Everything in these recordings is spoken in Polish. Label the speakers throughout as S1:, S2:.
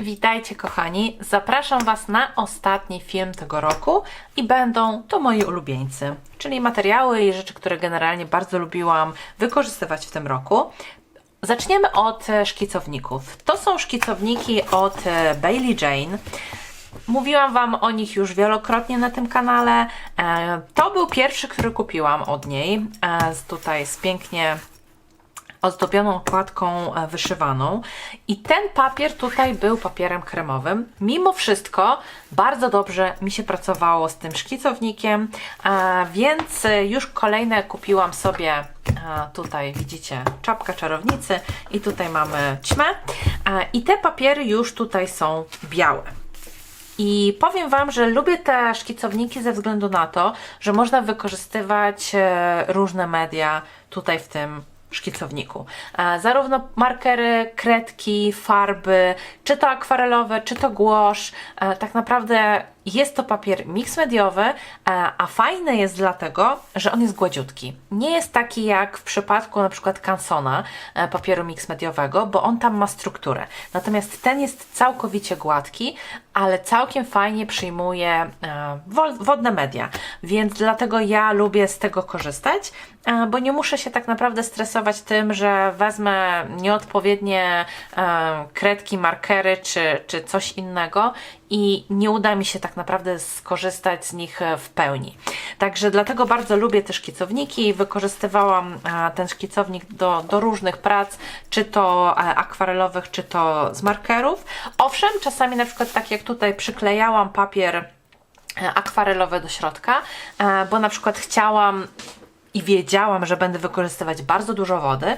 S1: Witajcie kochani, zapraszam Was na ostatni film tego roku i będą to moi ulubieńcy, czyli materiały i rzeczy, które generalnie bardzo lubiłam wykorzystywać w tym roku. Zaczniemy od e, szkicowników. To są szkicowniki od e, Bailey Jane. Mówiłam Wam o nich już wielokrotnie na tym kanale. E, To był pierwszy, który kupiłam od niej. Tutaj z pięknie ozdobioną okładką e, wyszywaną i ten papier tutaj był papierem kremowym. Mimo wszystko bardzo dobrze mi się pracowało z tym szkicownikiem, e, więc e, już kolejne kupiłam sobie tutaj widzicie czapka czarownicy i tutaj mamy ćmę i te papiery już tutaj są białe. I powiem Wam, że lubię te szkicowniki ze względu na to, że można wykorzystywać różne media tutaj w tym szkicowniku. E, Zarówno markery, kredki, farby, czy to akwarelowe, czy to głosz. E, Tak naprawdę jest to papier mix mediowy, e, a fajny jest dlatego, że on jest gładziutki. Nie jest taki jak w przypadku na przykład Cansona, e, papieru mix mediowego, bo on tam ma strukturę. Natomiast ten jest całkowicie gładki, ale całkiem fajnie przyjmuje e, wo- wodne media, więc dlatego ja lubię z tego korzystać, bo nie muszę się tak naprawdę stresować tym, że wezmę nieodpowiednie kredki, markery czy, czy coś innego i nie uda mi się tak naprawdę skorzystać z nich e, w pełni. Także dlatego bardzo lubię te szkicowniki. Wykorzystywałam e, ten szkicownik do, do różnych prac, czy to e, akwarelowych, czy to z markerów. Owszem, czasami na przykład tak jak tutaj przyklejałam papier akwarelowy do środka, bo na przykład chciałam i wiedziałam, że będę wykorzystywać bardzo dużo wody,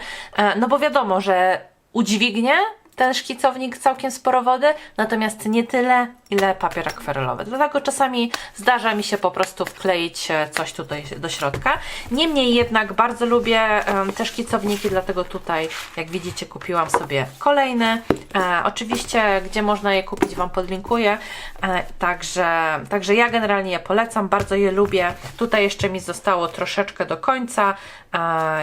S1: no bo wiadomo, że udźwignie ten szkicownik całkiem sporo wody, natomiast nie tyle, ile papier akwarelowy. Dlatego czasami zdarza mi się po prostu wkleić e, coś tutaj do środka. Niemniej jednak bardzo lubię te szkicowniki, dlatego tutaj, jak widzicie, kupiłam sobie kolejne. E, oczywiście, gdzie można je kupić, Wam podlinkuję. E, także, także ja generalnie je polecam, bardzo je lubię. Tutaj jeszcze mi zostało troszeczkę do końca,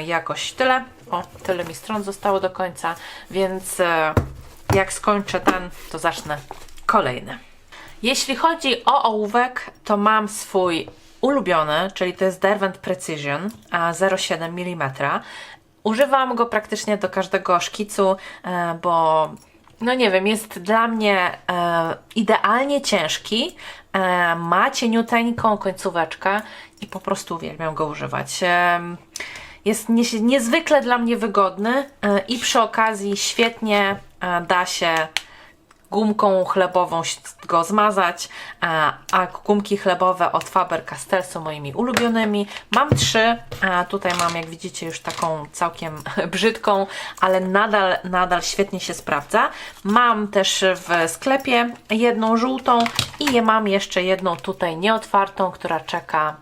S1: jakoś tyle. O, tyle mi stron zostało do końca, więc jak skończę ten, to zacznę kolejny. Jeśli chodzi o ołówek, to mam swój ulubiony, czyli to jest Derwent Precision a 0,7 mm. Używam go praktycznie do każdego szkicu, e, bo no nie wiem, jest dla mnie e, idealnie ciężki, e, ma cieniuteńką końcóweczkę i po prostu uwielbiam go używać. Jest nie, niezwykle dla mnie wygodny i przy okazji świetnie da się gumką chlebową go zmazać, a, gumki chlebowe od Faber-Castell są moimi ulubionymi. Mam trzy, a tutaj mam jak widzicie już taką całkiem brzydką, ale nadal, nadal świetnie się sprawdza. Mam też w sklepie jedną żółtą i mam jeszcze jedną tutaj nieotwartą, która czeka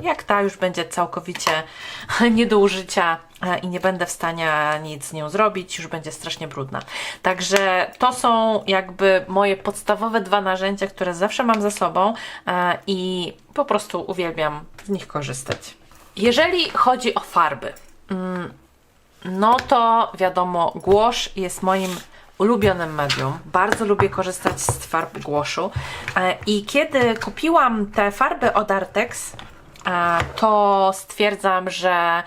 S1: jak ta już będzie całkowicie nie do użycia i nie będę w stanie nic z nią zrobić, już będzie strasznie brudna. Także to są jakby moje podstawowe dwa narzędzia, które zawsze mam ze sobą e, i po prostu uwielbiam z nich korzystać. Jeżeli chodzi o farby, mm, no to wiadomo, głosz jest moim ulubionym medium. Bardzo lubię korzystać z farb głoszu. E, I kiedy kupiłam te farby od Artex, e, to stwierdzam, że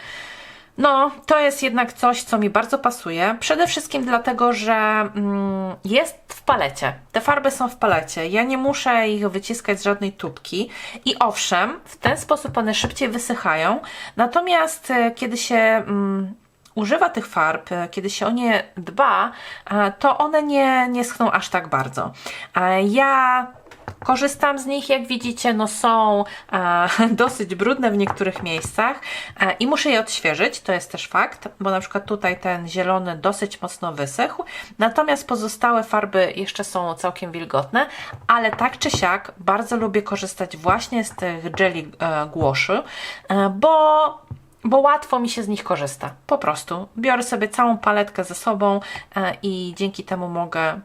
S1: no, to jest jednak coś, co mi bardzo pasuje. Przede wszystkim dlatego, że mm, jest w palecie. Te farby są w palecie. Ja nie muszę ich wyciskać z żadnej tubki. I owszem, w ten sposób one szybciej wysychają. Natomiast e, kiedy się mm, używa tych farb, e, kiedy się o nie dba, e, to one nie, nie schną aż tak bardzo. Ja Korzystam z nich, jak widzicie, no są dosyć brudne w niektórych miejscach i muszę je odświeżyć, to jest też fakt, bo na przykład tutaj ten zielony dosyć mocno wysychł, natomiast pozostałe farby jeszcze są całkiem wilgotne, ale tak czy siak bardzo lubię korzystać właśnie z tych jelly e, głoszy, e, bo bo łatwo mi się z nich korzysta. Po prostu biorę sobie całą paletkę ze sobą e, i dzięki temu mogę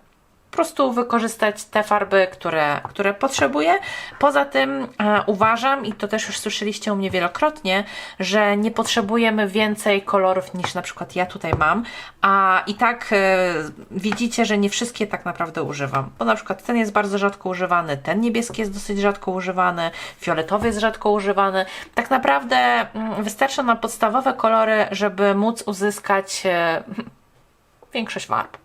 S1: po prostu wykorzystać te farby, które, które potrzebuję. Poza tym e, uważam, i to też już słyszeliście u mnie wielokrotnie, że nie potrzebujemy więcej kolorów niż na przykład ja tutaj mam, a i tak e, widzicie, że nie wszystkie tak naprawdę używam, bo na przykład ten jest bardzo rzadko używany, ten niebieski jest dosyć rzadko używany, fioletowy jest rzadko używany. Tak naprawdę mm, wystarczą nam podstawowe kolory, żeby móc uzyskać e, większość farb.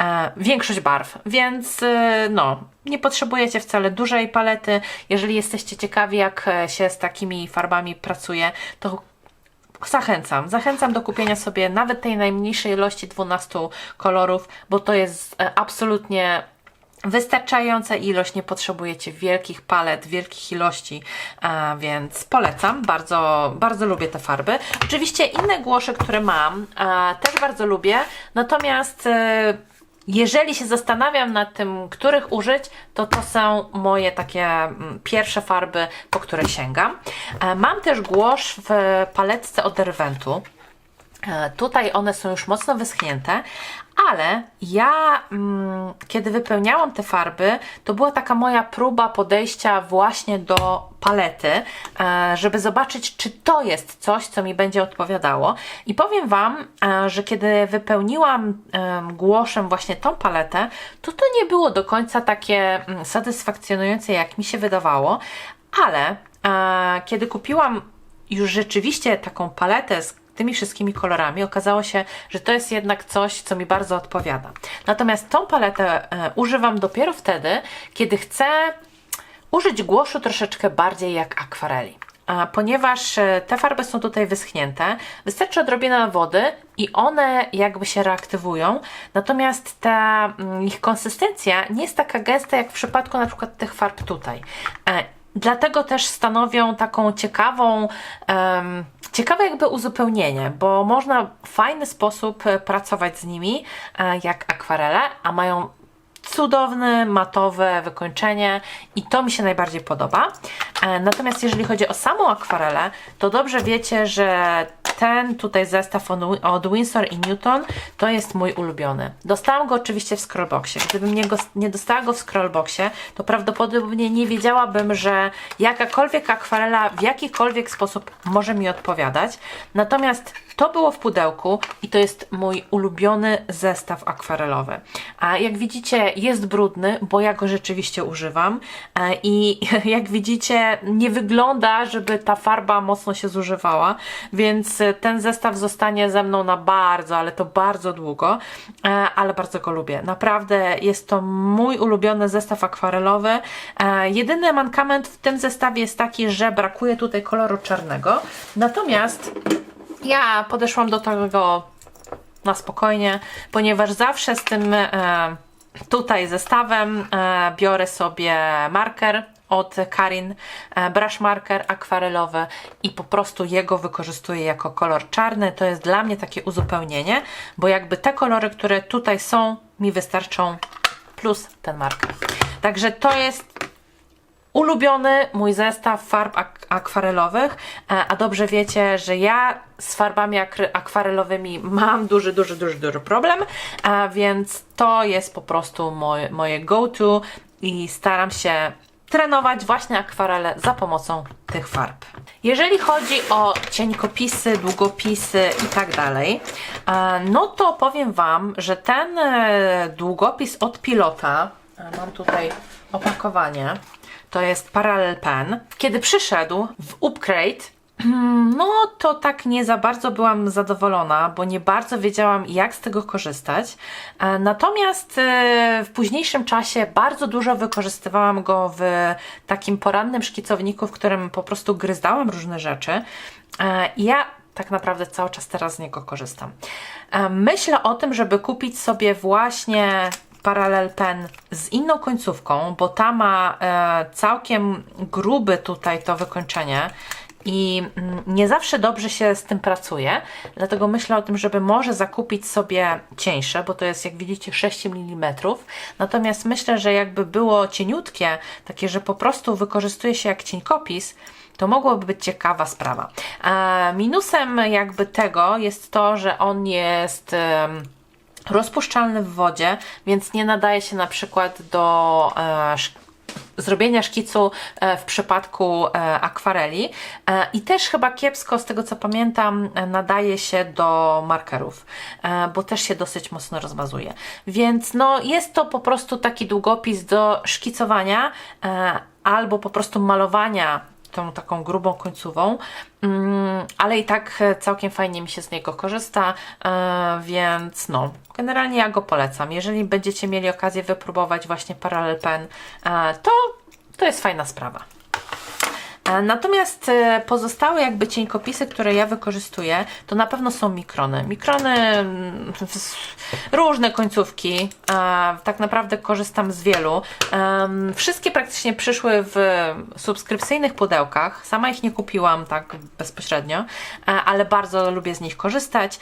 S1: E, większość barw, więc e, no, nie potrzebujecie wcale dużej palety. Jeżeli jesteście ciekawi, jak e, się z takimi farbami pracuje, to zachęcam. Zachęcam do kupienia sobie nawet tej najmniejszej ilości 12 kolorów, bo to jest e, absolutnie wystarczająca ilość, nie potrzebujecie wielkich palet, wielkich ilości, więc polecam, bardzo, bardzo lubię te farby. Oczywiście inne głosze, które mam, też bardzo lubię, natomiast jeżeli się zastanawiam nad tym, których użyć, to to są moje takie mm, pierwsze farby, po które sięgam. E, Mam też głosz w paletce od Derwentu. E, Tutaj one są już mocno wyschnięte, ale ja, mm, kiedy wypełniałam te farby, to była taka moja próba podejścia właśnie do palety, e, żeby zobaczyć, czy to jest coś, co mi będzie odpowiadało. I powiem Wam, e, że kiedy wypełniłam em, głoszem właśnie tą paletę, to to nie było do końca takie mm, satysfakcjonujące, jak mi się wydawało, ale e, kiedy kupiłam już rzeczywiście taką paletę z tymi wszystkimi kolorami, okazało się, że to jest jednak coś, co mi bardzo odpowiada. Natomiast tą paletę e, używam dopiero wtedy, kiedy chcę użyć głoszu troszeczkę bardziej jak akwareli. A ponieważ e, te farby są tutaj wyschnięte, wystarczy odrobina wody i one jakby się reaktywują, natomiast ta mm, ich konsystencja nie jest taka gęsta jak w przypadku na przykład tych farb tutaj. Dlatego też stanowią taką ciekawą, em, ciekawe jakby uzupełnienie, bo można w fajny sposób e, pracować z nimi e, jak akwarele, a mają cudowne, matowe wykończenie i to mi się najbardziej podoba. E, Natomiast jeżeli chodzi o samą akwarelę, to dobrze wiecie, że ten tutaj zestaw od Winsor i Newton to jest mój ulubiony. Dostałam go oczywiście w scrollboxie. Gdybym nie, go, nie dostała go w scrollboxie, to prawdopodobnie nie wiedziałabym, że jakakolwiek akwarela w jakikolwiek sposób może mi odpowiadać. Natomiast to było w pudełku i to jest mój ulubiony zestaw akwarelowy. A jak widzicie, jest brudny, bo ja go rzeczywiście używam. E, I jak widzicie, nie wygląda, żeby ta farba mocno się zużywała, więc e, ten zestaw zostanie ze mną na bardzo, ale to bardzo długo, e, ale bardzo go lubię. Naprawdę jest to mój ulubiony zestaw akwarelowy. Jedyny mankament w tym zestawie jest taki, że brakuje tutaj koloru czarnego. Natomiast ja podeszłam do tego na spokojnie, ponieważ zawsze z tym e, tutaj zestawem e, biorę sobie marker od Karin, e, brush marker akwarelowy i po prostu jego wykorzystuję jako kolor czarny. To jest dla mnie takie uzupełnienie, bo jakby te kolory, które tutaj są, mi wystarczą plus ten marker. Także to jest ulubiony mój zestaw farb ak- akwarelowych, e, a dobrze wiecie, że ja z farbami akwarelowymi mam duży, duży, duży, duży problem, a więc to jest po prostu moje, moje go-to i staram się trenować właśnie akwarele za pomocą tych farb. Jeżeli chodzi o cieńkopisy, długopisy i tak dalej, e, no to powiem Wam, że ten e, długopis od pilota, e, mam tutaj opakowanie, to jest Parallel Pen. Kiedy przyszedł w upgrade, no to tak nie za bardzo byłam zadowolona, bo nie bardzo wiedziałam, jak z tego korzystać. E, Natomiast e, w późniejszym czasie bardzo dużo wykorzystywałam go w takim porannym szkicowniku, w którym po prostu gryzdałam różne rzeczy. E, Ja tak naprawdę cały czas teraz z niego korzystam. Myślę o tym, żeby kupić sobie właśnie Parallel Pen z inną końcówką, bo ta ma e, całkiem gruby tutaj to wykończenie i mm, nie zawsze dobrze się z tym pracuje, dlatego myślę o tym, żeby może zakupić sobie cieńsze, bo to jest jak widzicie 6 mm. Natomiast myślę, że jakby było cieniutkie, takie, że po prostu wykorzystuje się jak cieńkopis, to mogłoby być ciekawa sprawa. E, minusem jakby tego jest to, że on jest rozpuszczalny w wodzie, więc nie nadaje się na przykład do e, zrobienia szkicu e, w przypadku e, akwareli E, i też chyba kiepsko, z tego co pamiętam, nadaje się do markerów, bo też się dosyć mocno rozmazuje. Więc no, jest to po prostu taki długopis do szkicowania albo po prostu malowania tą taką grubą końcową, mm, ale i tak całkiem fajnie mi się z niego korzysta, e, więc no, generalnie ja go polecam. Jeżeli będziecie mieli okazję wypróbować właśnie Parallel Pen, e, to to jest fajna sprawa. E, Natomiast e, pozostałe jakby cienkopisy, które ja wykorzystuję, to na pewno są mikrony. Mikrony, mm, różne końcówki, e, tak naprawdę korzystam z wielu. Wszystkie praktycznie przyszły w subskrypcyjnych pudełkach. Sama ich nie kupiłam tak bezpośrednio, ale bardzo lubię z nich korzystać,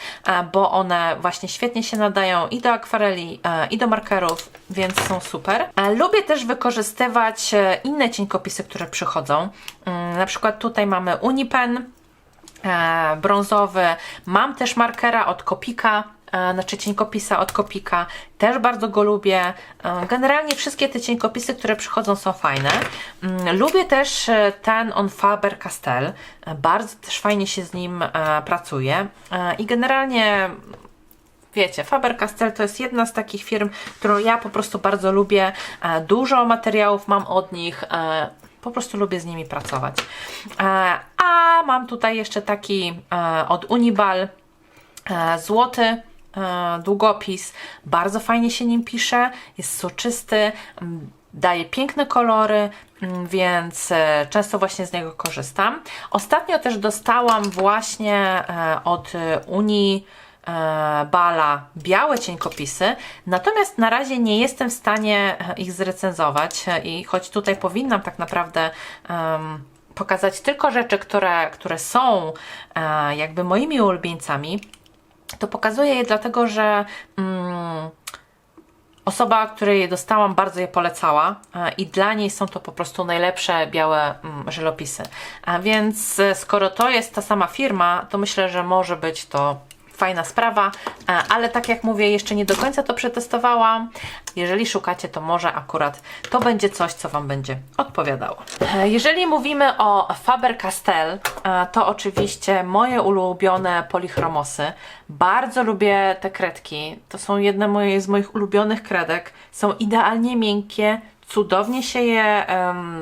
S1: bo one właśnie świetnie się nadają i do akwareli, i do markerów, więc są super. Lubię też wykorzystywać inne cienkopisy, które przychodzą. Mm, Na przykład tutaj mamy Unipen e, brązowy. Mam też markera od Kopika, e, znaczy cienkopisa od Kopika. Też bardzo go lubię. E, Generalnie wszystkie te cienkopisy, które przychodzą są fajne. Mm, Lubię też e, ten on Faber-Castell. E, Bardzo też fajnie się z nim e, pracuje. E, I generalnie Wiecie, Faber-Castell to jest jedna z takich firm, którą ja po prostu bardzo lubię. E, Dużo materiałów mam od nich. Po prostu lubię z nimi pracować. E, A mam tutaj jeszcze taki e, od Unibal e, złoty długopis. Bardzo fajnie się nim pisze. Jest soczysty. Daje piękne kolory, więc często właśnie z niego korzystam. Ostatnio też dostałam właśnie od Unii Bala białe cienkopisy, natomiast na razie nie jestem w stanie e, ich zrecenzować e, i choć tutaj powinnam tak naprawdę em, pokazać tylko rzeczy, które, które są e, jakby moimi ulubieńcami, to pokazuję je dlatego, że mm, osoba, której je dostałam, bardzo je polecała e, i dla niej są to po prostu najlepsze białe mm, żelopisy. A więc e, skoro to jest ta sama firma, to myślę, że może być to fajna sprawa, e, ale tak jak mówię, jeszcze nie do końca to przetestowałam. Jeżeli szukacie, to może akurat to będzie coś, co Wam będzie odpowiadało. E, Jeżeli mówimy o Faber-Castell, e, to oczywiście moje ulubione polichromosy. Bardzo lubię te kredki. To są jedne moje, z moich ulubionych kredek. Są idealnie miękkie, cudownie się je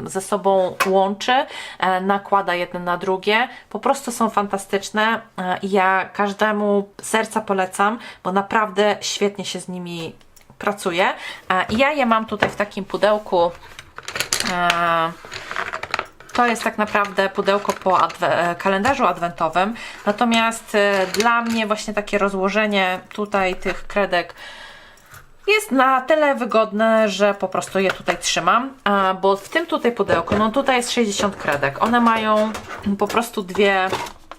S1: ze sobą łączy, e, nakłada jedne na drugie. Po prostu są fantastyczne e, ja każdemu serca polecam, bo naprawdę świetnie się z nimi pracuje. E, ja je mam tutaj w takim pudełku. To jest tak naprawdę pudełko po adwe- kalendarzu adwentowym. Natomiast dla mnie właśnie takie rozłożenie tutaj tych kredek jest na tyle wygodne, że po prostu je tutaj trzymam, bo w tym tutaj pudełku, no tutaj jest 60 kredek. One mają po prostu dwie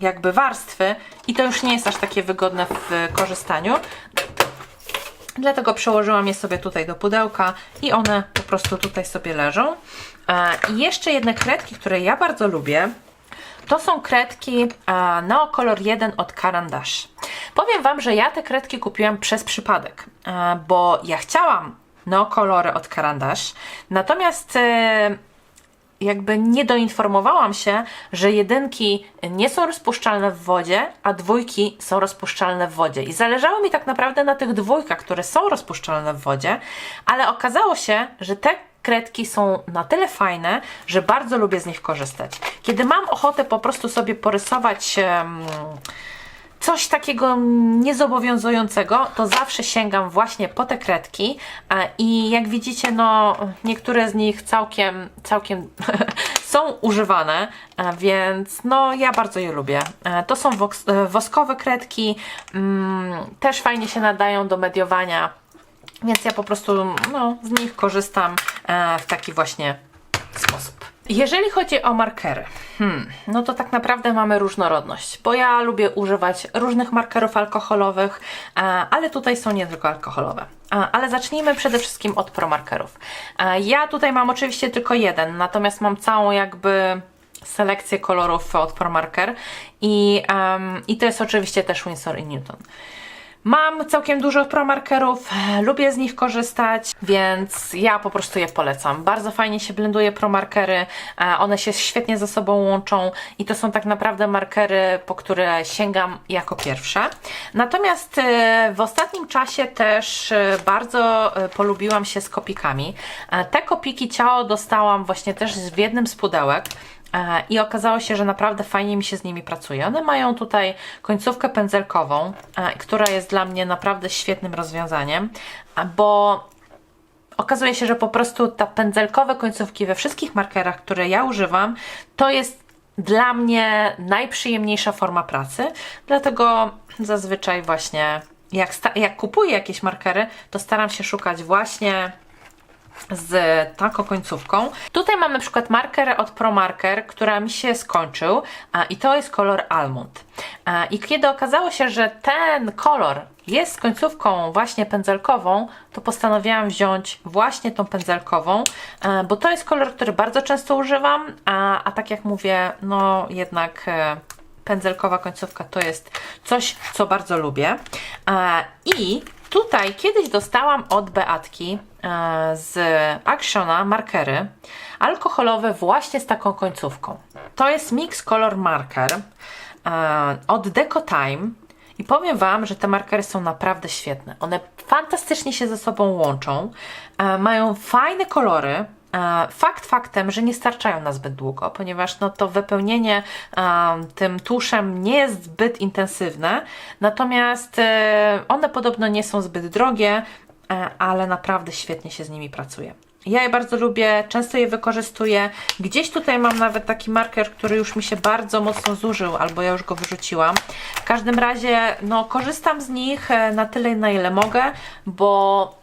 S1: jakby warstwy i to już nie jest aż takie wygodne w korzystaniu. Dlatego przełożyłam je sobie tutaj do pudełka i one po prostu tutaj sobie leżą. E, I jeszcze jedne kredki, które ja bardzo lubię, to są kredki Neocolor 1 od Caran d'Ache. Powiem Wam, że ja te kredki kupiłam przez przypadek, bo ja chciałam Neokolory od Caran d'Ache, natomiast e, jakby nie doinformowałam się, że jedynki nie są rozpuszczalne w wodzie, a dwójki są rozpuszczalne w wodzie. I zależało mi tak naprawdę na tych dwójkach, które są rozpuszczalne w wodzie, ale okazało się, że te kredki są na tyle fajne, że bardzo lubię z nich korzystać. Kiedy mam ochotę po prostu sobie porysować. coś takiego niezobowiązującego, to zawsze sięgam właśnie po te kredki e, i jak widzicie, no niektóre z nich całkiem, całkiem są używane, e, więc no ja bardzo je lubię. E, To są woskowe kredki, mm, też fajnie się nadają do mediowania, więc ja po prostu no, z nich korzystam e, w taki właśnie sposób. Jeżeli chodzi o markery, hmm, no to tak naprawdę mamy różnorodność, bo ja lubię używać różnych markerów alkoholowych, e, ale tutaj są nie tylko alkoholowe. E, ale zacznijmy przede wszystkim od promarkerów. Ja tutaj mam oczywiście tylko jeden, natomiast mam całą jakby selekcję kolorów od Promarker i, em, i to jest oczywiście też Winsor i Newton. Mam całkiem dużo promarkerów, e, lubię z nich korzystać, więc ja po prostu je polecam. Bardzo fajnie się blenduje promarkery, e, one się świetnie ze sobą łączą i to są tak naprawdę markery, po które sięgam jako pierwsze. Natomiast e, w ostatnim czasie też bardzo polubiłam się z kopikami. Te kopiki ciało dostałam właśnie też w jednym z pudełek. E, I okazało się, że naprawdę fajnie mi się z nimi pracuje. One mają tutaj końcówkę pędzelkową, e, która jest dla mnie naprawdę świetnym rozwiązaniem, a bo okazuje się, że po prostu te pędzelkowe końcówki we wszystkich markerach, które ja używam, to jest dla mnie najprzyjemniejsza forma pracy. Dlatego zazwyczaj właśnie jak, jak kupuję jakieś markery, to staram się szukać właśnie z taką końcówką. Tutaj mam na przykład marker od ProMarker, która mi się skończył a, i to jest kolor Almond. A, I kiedy okazało się, że ten kolor jest końcówką właśnie pędzelkową, to postanowiłam wziąć właśnie tą pędzelkową, e, bo to jest kolor, który bardzo często używam, a, a tak jak mówię, no jednak e, pędzelkowa końcówka to jest coś, co bardzo lubię. E, I tutaj kiedyś dostałam od Beatki z Actiona markery alkoholowe właśnie z taką końcówką. To jest Mix Color Marker e, od Deco Time. I powiem Wam, że te markery są naprawdę świetne. One fantastycznie się ze sobą łączą, e, mają fajne kolory, E, Fakt faktem, że nie starczają na zbyt długo, ponieważ no, to wypełnienie e, tym tuszem nie jest zbyt intensywne, natomiast e, one podobno nie są zbyt drogie, e, ale naprawdę świetnie się z nimi pracuje. Ja je bardzo lubię, często je wykorzystuję. Gdzieś tutaj mam nawet taki marker, który już mi się bardzo mocno zużył, albo ja już go wyrzuciłam. W każdym razie, no, korzystam z nich e, na tyle, na ile mogę, bo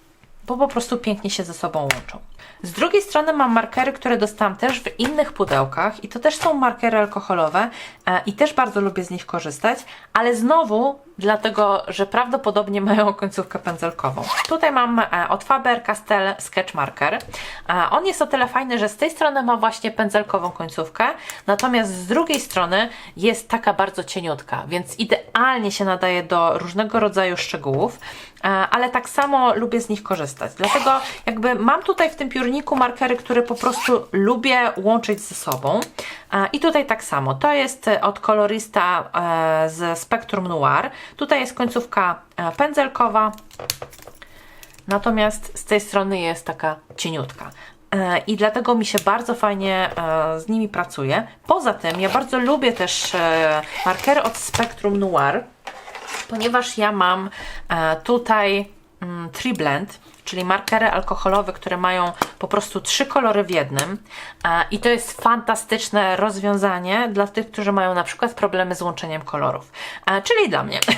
S1: bo po prostu pięknie się ze sobą łączą. Z drugiej strony mam markery, które dostałam też w innych pudełkach i to też są markery alkoholowe e, i też bardzo lubię z nich korzystać, ale znowu dlatego, że prawdopodobnie mają końcówkę pędzelkową. Tutaj mam e, od Faber-Castell Sketch Marker. E, on jest o tyle fajny, że z tej strony ma właśnie pędzelkową końcówkę, natomiast z drugiej strony jest taka bardzo cieniutka, więc idealnie się nadaje do różnego rodzaju szczegółów, e, ale tak samo lubię z nich korzystać. Dlatego jakby mam tutaj w tym piórniku markery, które po prostu lubię łączyć ze sobą. I tutaj tak samo. To jest od kolorista ze Spectrum Noir. Tutaj jest końcówka e, pędzelkowa, natomiast z tej strony jest taka cieniutka. E, I dlatego mi się bardzo fajnie e, z nimi pracuje. Poza tym ja bardzo lubię też markery od Spectrum Noir, ponieważ ja mam tutaj mm, Tree Blend, czyli markery alkoholowe, które mają po prostu trzy kolory w jednym. I to jest fantastyczne rozwiązanie dla tych, którzy mają na przykład problemy z łączeniem kolorów. Czyli dla mnie.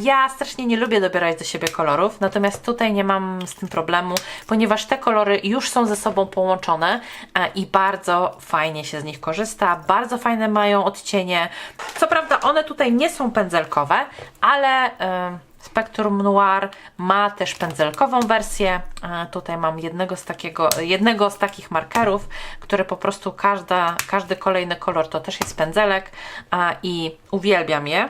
S1: Ja strasznie nie lubię dobierać do siebie kolorów, natomiast tutaj nie mam z tym problemu, ponieważ te kolory już są ze sobą połączone i bardzo fajnie się z nich korzysta. Bardzo fajne mają odcienie. Co prawda one tutaj nie są pędzelkowe, ale e, Spectrum Noir ma też pędzelkową wersję. Tutaj mam jednego z, takiego, jednego z takich markerów, które po prostu każda, każdy kolejny kolor to też jest pędzelek i uwielbiam je.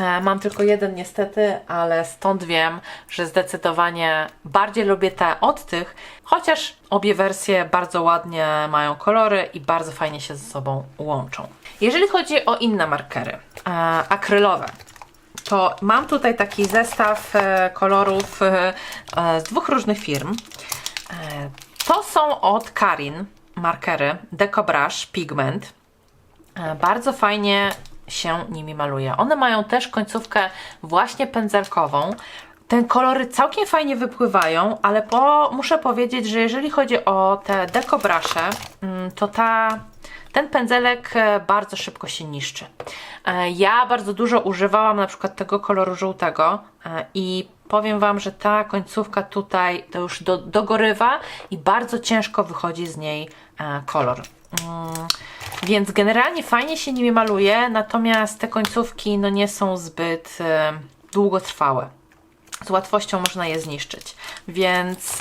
S1: E, Mam tylko jeden niestety, ale stąd wiem, że zdecydowanie bardziej lubię te od tych, chociaż obie wersje bardzo ładnie mają kolory i bardzo fajnie się ze sobą łączą. Jeżeli chodzi o inne markery, e, akrylowe, to mam tutaj taki zestaw e, kolorów e, e, z dwóch różnych firm. To są od Karin markery Deco Brush Pigment. Bardzo fajnie się nimi maluje. One mają też końcówkę właśnie pędzelkową. Te kolory całkiem fajnie wypływają, ale po, muszę powiedzieć, że jeżeli chodzi o te deco brusze, mm, to ta, ten pędzelek e, bardzo szybko się niszczy. E, Ja bardzo dużo używałam na przykład tego koloru żółtego e, i powiem Wam, że ta końcówka tutaj to już do, dogorywa i bardzo ciężko wychodzi z niej kolor. Mm, Więc generalnie fajnie się nimi maluje, natomiast te końcówki no nie są zbyt długotrwałe. Z łatwością można je zniszczyć. Więc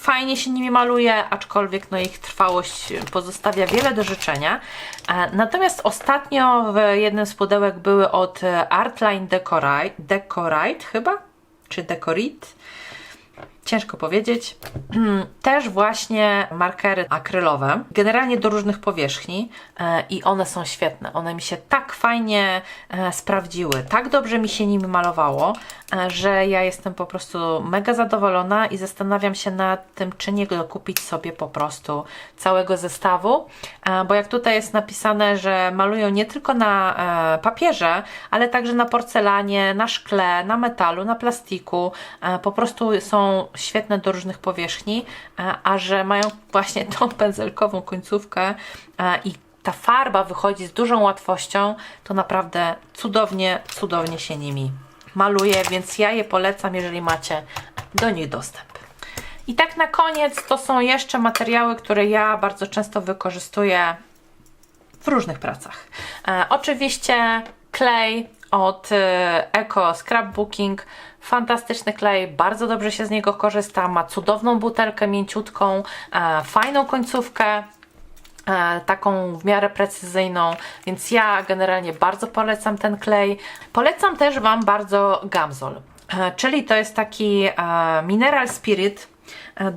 S1: fajnie się nimi maluje, aczkolwiek no, ich trwałość pozostawia wiele do życzenia. E, Natomiast ostatnio w jednym z pudełek były od e, Artline Decorite, Decorite chyba? Czy Decorite? Ciężko powiedzieć. Też właśnie markery akrylowe, generalnie do różnych powierzchni e, i one są świetne. One mi się tak fajnie e, sprawdziły, tak dobrze mi się nimi malowało, e, że ja jestem po prostu mega zadowolona i zastanawiam się nad tym, czy nie kupić sobie po prostu całego zestawu, bo jak tutaj jest napisane, że malują nie tylko na papierze, ale także na porcelanie, na szkle, na metalu, na plastiku, po prostu są świetne do różnych powierzchni, e, a że mają właśnie tą pędzelkową końcówkę e, i ta farba wychodzi z dużą łatwością, to naprawdę cudownie, cudownie się nimi maluje, więc ja je polecam, jeżeli macie do nich dostęp. I tak na koniec to są jeszcze materiały, które ja bardzo często wykorzystuję w różnych pracach. E, oczywiście klej od e, Eco Scrapbooking. Fantastyczny klej, bardzo dobrze się z niego korzysta. Ma cudowną butelkę mięciutką, e, fajną końcówkę. E, taką w miarę precyzyjną, więc ja generalnie bardzo polecam ten klej. Polecam też Wam bardzo Gamzol, e, czyli to jest taki mineral spirit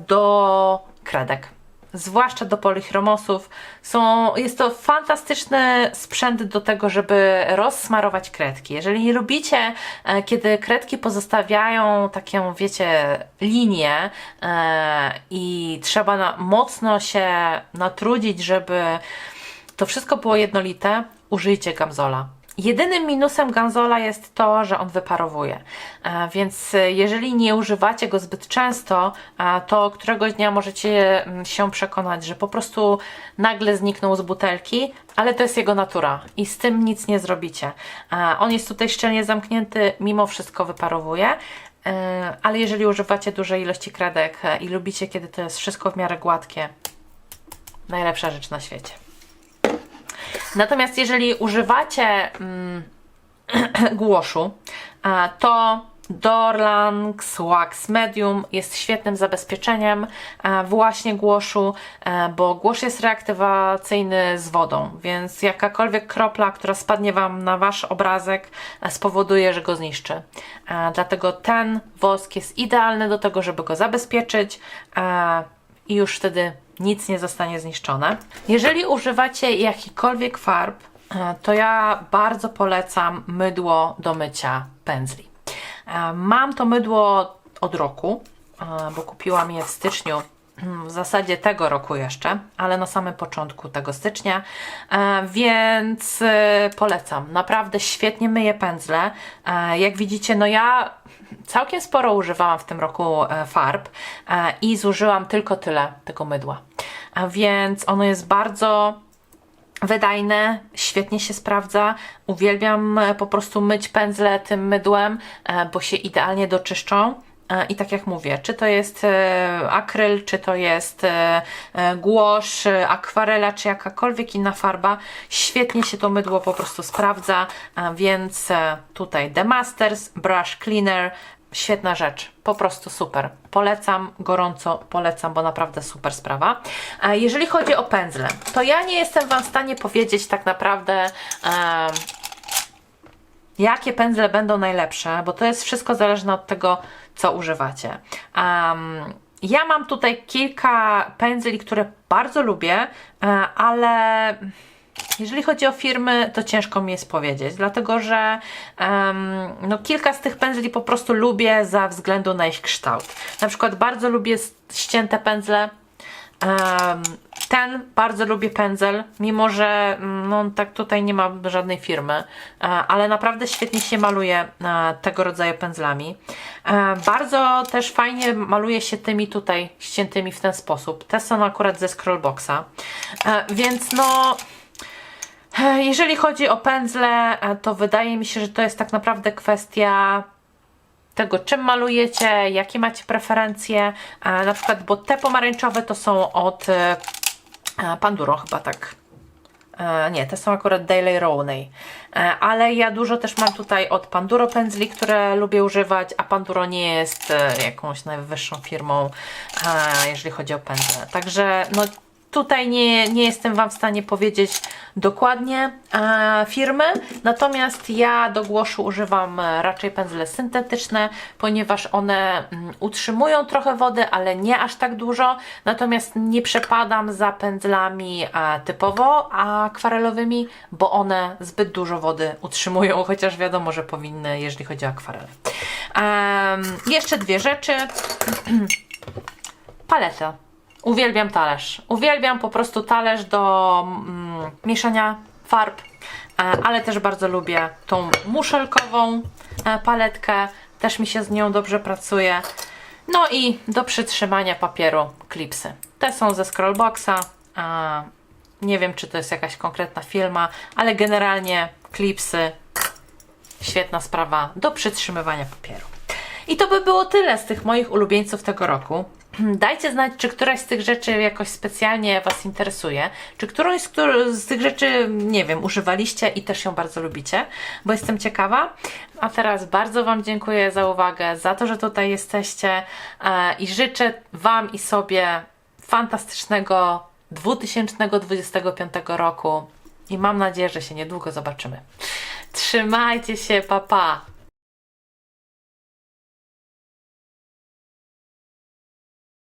S1: do kredek zwłaszcza do polichromosów. Są, jest to fantastyczny sprzęt do tego, żeby rozsmarować kredki. Jeżeli nie lubicie, e, kiedy kredki pozostawiają taką, wiecie, linię e, i trzeba na, mocno się natrudzić, żeby to wszystko było jednolite, użyjcie gamzola. Jedynym minusem Ganzola jest to, że on wyparowuje. E, Więc e, jeżeli nie używacie go zbyt często, e, to któregoś dnia możecie mm, się przekonać, że po prostu nagle zniknął z butelki, ale to jest jego natura i z tym nic nie zrobicie. On jest tutaj szczelnie zamknięty, mimo wszystko wyparowuje. Ale jeżeli używacie dużej ilości kredek i lubicie, kiedy to jest wszystko w miarę gładkie, najlepsza rzecz na świecie. Natomiast jeżeli używacie mm, głoszu, to Dorlanx Wax Medium jest świetnym zabezpieczeniem właśnie głoszu, bo głosz jest reaktywacyjny z wodą, więc jakakolwiek kropla, która spadnie Wam na Wasz obrazek spowoduje, że go zniszczy. Dlatego ten wosk jest idealny do tego, żeby go zabezpieczyć i już wtedy nic nie zostanie zniszczone. Jeżeli używacie jakichkolwiek farb, e, to ja bardzo polecam mydło do mycia pędzli. E, Mam to mydło od roku, e, bo kupiłam je w styczniu w zasadzie tego roku jeszcze, ale na samym początku tego stycznia, e, więc e, polecam. Naprawdę świetnie myję pędzle. E, Jak widzicie, no ja całkiem sporo używałam w tym roku farb i zużyłam tylko tyle tego mydła. Więc ono jest bardzo wydajne, świetnie się sprawdza. Uwielbiam po prostu myć pędzle tym mydłem, bo się idealnie doczyszczą. E, I tak jak mówię, czy to jest e, akryl, czy to jest e, głosz, akwarela, czy jakakolwiek inna farba, świetnie się to mydło po prostu sprawdza, więc tutaj The Masters Brush Cleaner, świetna rzecz, po prostu super. Polecam, gorąco polecam, bo naprawdę super sprawa. Jeżeli chodzi o pędzle, to ja nie jestem Wam w stanie powiedzieć tak naprawdę, jakie pędzle będą najlepsze, bo to jest wszystko zależne od tego, co używacie. Um, ja mam tutaj kilka pędzli, które bardzo lubię, e, ale jeżeli chodzi o firmy, to ciężko mi jest powiedzieć, dlatego że em, no, kilka z tych pędzli po prostu lubię za względu na ich kształt. Na przykład bardzo lubię ścięte pędzle. Ten bardzo lubię pędzel, mimo że mm, no, tak tutaj nie ma żadnej firmy, e, ale naprawdę świetnie się maluje e, tego rodzaju pędzlami. E, Bardzo też fajnie maluje się tymi tutaj ściętymi w ten sposób. Te są akurat ze Scrollboxa, więc no. Jeżeli chodzi o pędzle, to wydaje mi się, że to jest tak naprawdę kwestia tego, czym malujecie, jakie macie preferencje. Na przykład, bo te pomarańczowe to są od e, Panduro, chyba tak E, nie, te są akurat Daily Rowney. E, ale ja dużo też mam tutaj od Panduro pędzli, które lubię używać, a Panduro nie jest jakąś najwyższą firmą, jeżeli chodzi o pędzle. Także no Tutaj nie, nie jestem Wam w stanie powiedzieć dokładnie e, firmy, natomiast ja do głoszu używam e, raczej pędzle syntetyczne, ponieważ one mm, utrzymują trochę wody, ale nie aż tak dużo, natomiast nie przepadam za pędzlami e, typowo akwarelowymi, bo one zbyt dużo wody utrzymują, chociaż wiadomo, że powinny, jeżeli chodzi o akwarele. Em, jeszcze dwie rzeczy. Paleta. Uwielbiam talerz. Uwielbiam po prostu talerz do mm, mieszania farb, e, ale też bardzo lubię tą muszelkową e, paletkę. Też mi się z nią dobrze pracuje. No i do przytrzymania papieru klipsy. Te są ze Scrollboxa. A nie wiem, czy to jest jakaś konkretna firma, ale generalnie klipsy Świetna sprawa do przytrzymywania papieru. I to by było tyle z tych moich ulubieńców tego roku. Dajcie znać, czy któraś z tych rzeczy jakoś specjalnie Was interesuje, czy którąś z, któr- z tych rzeczy, nie wiem, używaliście i też ją bardzo lubicie, bo jestem ciekawa. A teraz bardzo Wam dziękuję za uwagę, za to, że tutaj jesteście e, i życzę Wam i sobie fantastycznego 2025 roku i mam nadzieję, że się niedługo zobaczymy. Trzymajcie się, papa! Pa.